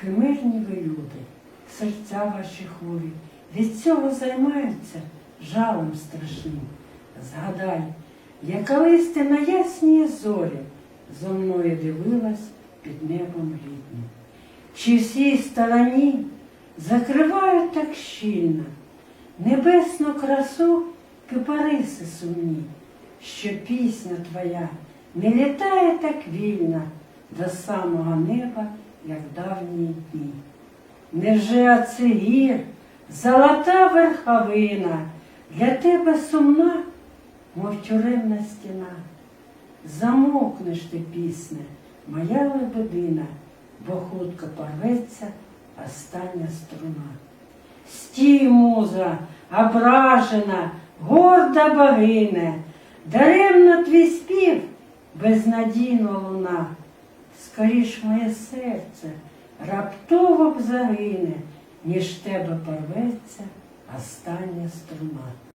Химерні ви люди, серця ваші хворі, від цього займаються жалом страшним. Згадай, я колись ти на ясній зорі зо мною дивилась під небом літнім. Чи всій стороні закривають так щільно небесну красу кипариси сумні, що пісня твоя не літає так вільно до самого неба, як давні дні. Невже оце гір, золота верховина, для тебе сумна, мов тюремна стіна. Замовкнеш ти, пісне, моя лебедина, бо хутко порветься остання струна. Стій, муза, ображена, горда богине, даремно твій спів, безнадійно луна. Скоріш моє серце раптово б загине, ніж тебе порветься остання струна.